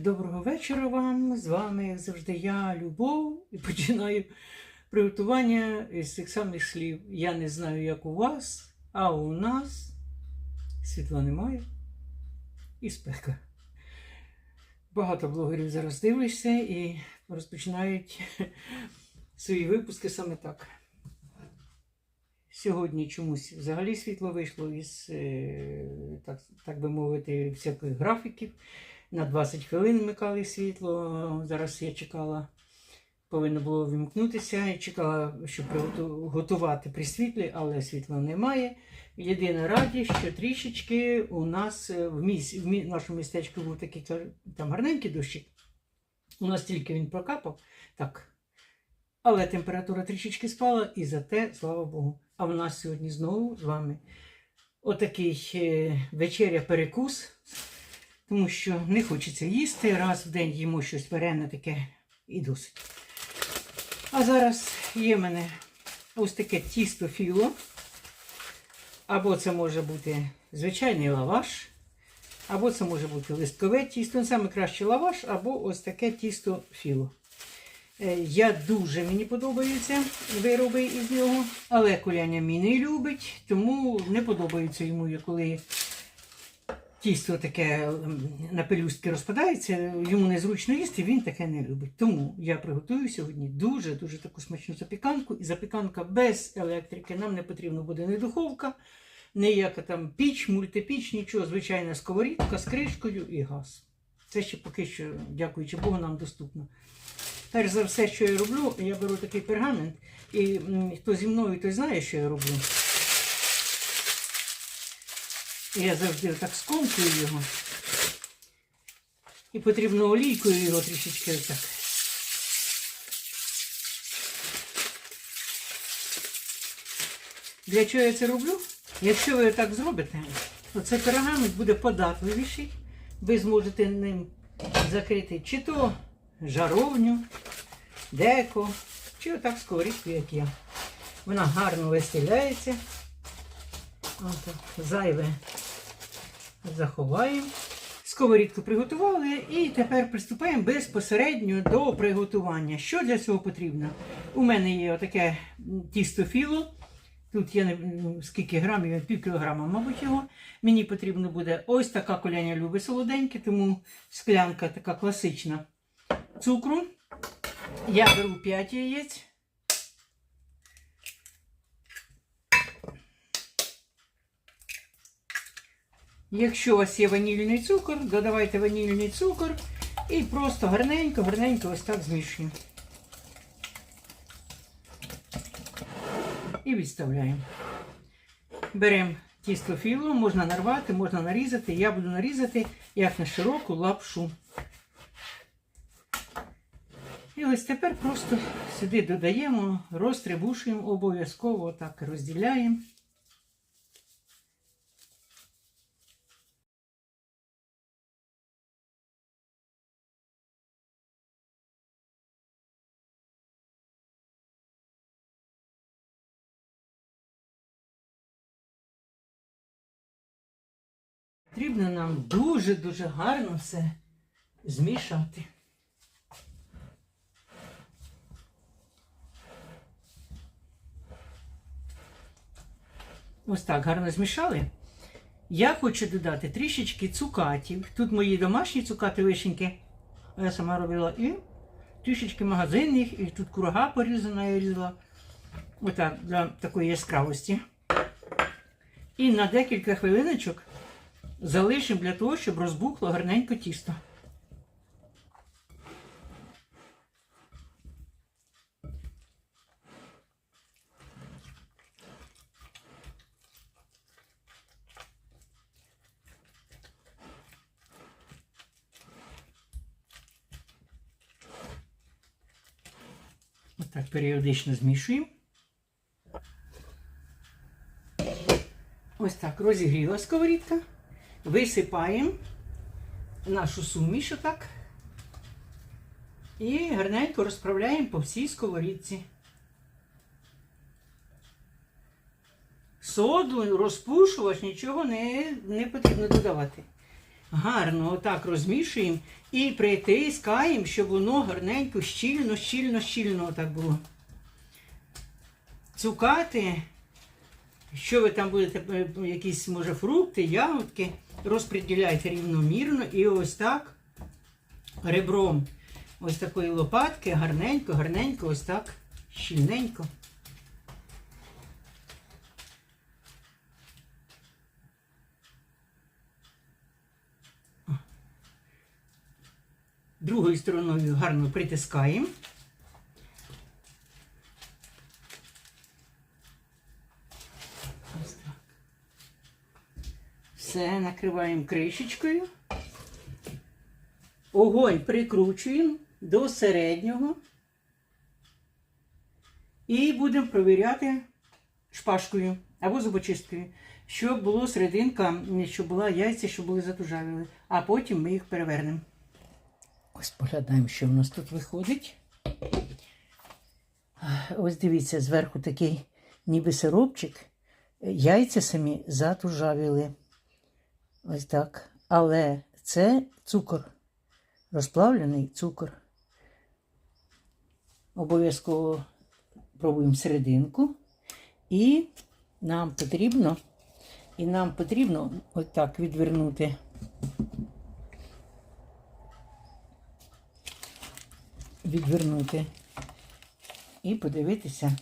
Доброго вечора вам. З вами, як завжди, я, Любов, і починаю приготування з цих самих слів. Я не знаю, як у вас, а у нас світла немає і спека. Багато блогерів зараз дивишся і розпочинають свої випуски саме так. Сьогодні чомусь взагалі світло вийшло із, е, так, так би мовити, всяких графіків. На 20 хвилин вмикали світло. Зараз я чекала, повинно було вімкнутися і чекала, щоб готувати при світлі, але світла немає. Єдина радість, що трішечки у нас е, в, міс... в мі- нашому містечку був такий там гарненький дощик. У нас тільки він прокапав. Так. Але температура трішечки спала, і зате, слава Богу. А в нас сьогодні знову з вами отакий е, вечеря-перекус тому що не хочеться їсти. Раз в день їмо щось варене таке і досить. А зараз є в мене ось таке тісто філо. Або це може бути звичайний лаваш, або це може бути листкове тісто. Ну, Саме краще лаваш, або ось таке тісто філо. Е, Я дуже мені подобаються вироби із нього, але коляня мій не любить, тому не подобається йому, коли тісто таке на пелюстки розпадається, йому незручно їсти, він таке не любить. Тому я приготую сьогодні дуже-дуже таку смачну запіканку. І запіканка без електрики. Нам не потрібна буде ні духовка, ніяка там піч, мультипіч, нічого. Звичайна сковорідка з кришкою і газ. Це ще поки що, дякуючи Богу, нам доступно. Перш за все, що я роблю, я беру такий пергамент, і хто зі мною, той знає, що я роблю. Я завжди так скомкую його. І потрібно олійкою його трішечки отак. Для чого я це роблю? Якщо ви так зробите, то цей пергамент буде податливіший. Ви зможете ним закрити чи то жаровню, деко, чи отак сковорідку, як я. Вона гарно вистеляється. Зайве заховаємо. Сковорідку приготували і тепер приступаємо безпосередньо до приготування. Що для цього потрібно? У мене є отаке тісто філо. Тут є не- скільки грамів, пів кілограма, мабуть, його. Мені потрібно буде ось така коляня любить солоденьке, тому склянка така класична цукру. Я беру 5 яєць. Якщо у вас є ванільний цукор, додавайте ванільний цукор і просто гарненько, гарненько ось так змішуємо. І відставляємо. Беремо тісто філо, можна нарвати, можна нарізати. Я буду нарізати як на широку лапшу. І ось тепер просто сюди додаємо, розтрибушуємо обов'язково так розділяємо. Потрібно нам дуже-дуже гарно все змішати. Ось так гарно змішали. Я хочу додати трішечки цукатів. Тут мої домашні цукати вишеньки. Я сама робила. І трішечки магазинних, і тут курага порізана, я різала. Отак, для такої яскравості. І на декілька хвилиночок залишимо для того, щоб розбухло гарненько тісто. Отак періодично змішуємо. Ось так розігріла сковорідка. Висипаємо нашу суміш отак. І гарненько розправляємо по всій сковорідці. Соду, розпушувач, нічого не, не потрібно додавати. гарно отак розмішуємо і притискаємо, щоб воно гарненько, щільно, щільно, щільно отак було. Цукати, що ви там будете, якісь, може, фрукти, ягодки, розподіляйте рівномірно і ось так ребром ось такої лопатки, гарненько, гарненько, ось так, щільненько. Другою стороною гарно притискаємо. Все, накриваємо кришечкою. Огонь прикручуємо до середнього. І будемо провіряти шпажкою або зубочисткою, щоб було серединка, щоб була яйця, щоб були затужавіли. А потім ми їх перевернемо. Ось поглядаємо, що в нас тут виходить. Ось дивіться, зверху такий ніби сиропчик. Яйця самі затужавіли. Ось так. Але це цукор. Розплавлений цукор. Обов'язково пробуємо серединку. І нам потрібно, і нам потрібно отак відвернути. Відвернути і подивитися.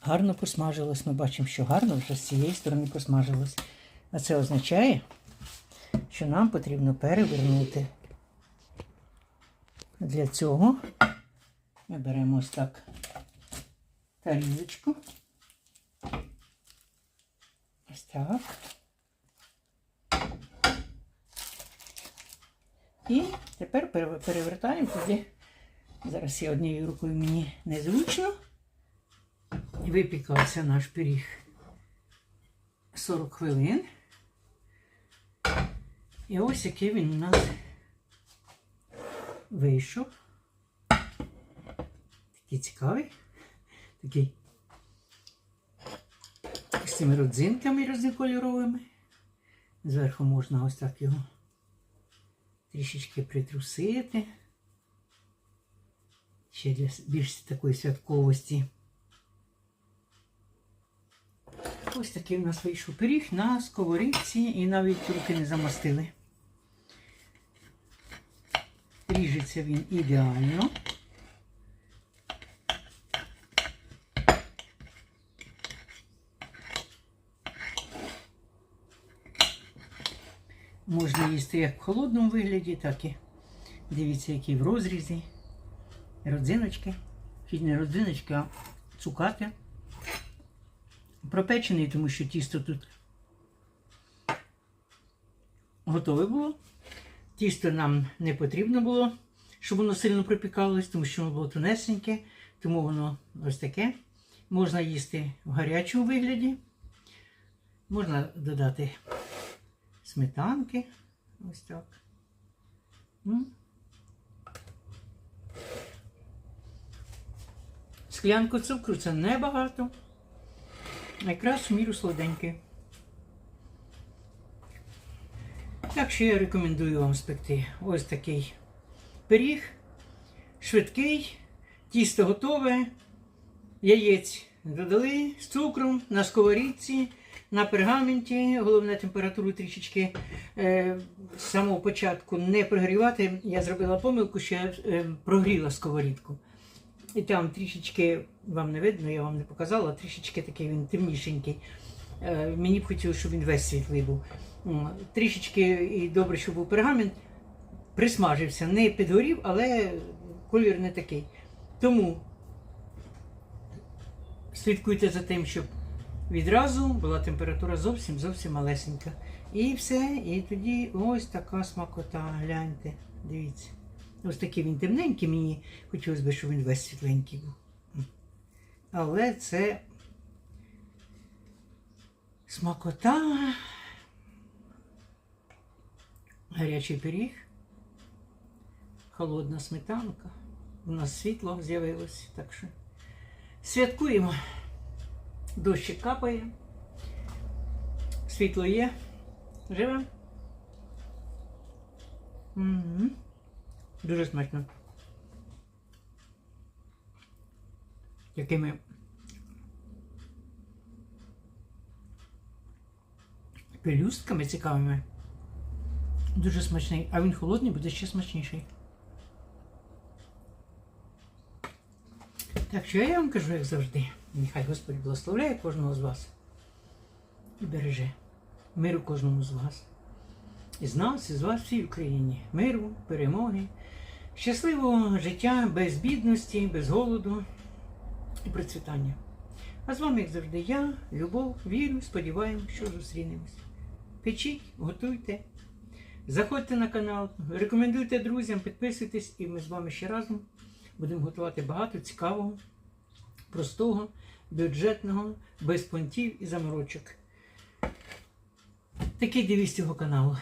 Гарно посмажилось. Ми бачимо, що гарно вже з цієї сторони посмажилось. А це означає, що нам потрібно перевернути. Для цього ми беремо ось так тарілочку. Ось так. І тепер перевертаємо туди. Зараз я однією рукою мені незручно. Випікався наш пиріг 40 хвилин. І ось який він у нас вийшов. Такий цікавий. Такий з цими родзинками різнокольоровими. Зверху можна ось так його трішечки притрусити. Ще для більш такої святковості. Ось такий у нас вийшов пиріг на сковорідці і навіть руки не замастили. Ріжеться він ідеально. Можна їсти як в холодному вигляді, так і дивіться, який в розрізі. Родзиночки. Хід не родзиночки, а цукати. Пропечений, тому що тісто тут готове було. Тісто нам не потрібно було, щоб воно сильно пропікалось, тому що воно було тонесеньке, тому воно ось таке. Можна їсти в гарячому вигляді. Можна додати сметанки. Ось так. Склянку цукру це небагато. Якраз в міру солоденький. Так що я рекомендую вам спекти ось такий пиріг. Швидкий, тісто готове, яєць додали з цукром на сковорідці, на пергаменті. Головне температуру трішечки е, з самого початку не прогрівати. Я зробила помилку, що я е, прогріла сковорідку. І там трішечки, вам не видно, я вам не показала, трішечки такий він темнішенький. Е, мені б хотілося, щоб він весь світлий був. Трішечки і добре, щоб був пергамент, присмажився. Не підгорів, але колір не такий. Тому слідкуйте за тим, щоб відразу була температура зовсім зовсім малесенька. І все, і тоді ось така смакота. Гляньте, дивіться. Ось такий він темненький, мені хотілося б, щоб він весь світленький був. Але це смакота. Гарячий пиріг, холодна сметанка. У нас світло з'явилось, так що святкуємо. Дощик капає, світло є. Живемо. Мгм. Дуже смачно. Якими пелюстками цікавими. Дуже смачний, а він холодний буде ще смачніший. Так що я вам кажу, як завжди. Нехай Господь благословляє кожного з вас і береже миру кожному з вас. І з нас, і з вас всій Україні. Миру, перемоги, щасливого життя без бідності, без голоду і процвітання. А з вами, як завжди, я, Любов, вірю, сподіваємось, що зустрінемось. Печіть, готуйте, заходьте на канал, рекомендуйте друзям, підписуйтесь, і ми з вами ще разом будемо готувати багато цікавого, простого, бюджетного, без понтів і заморочок. Такий девіз цього каналу.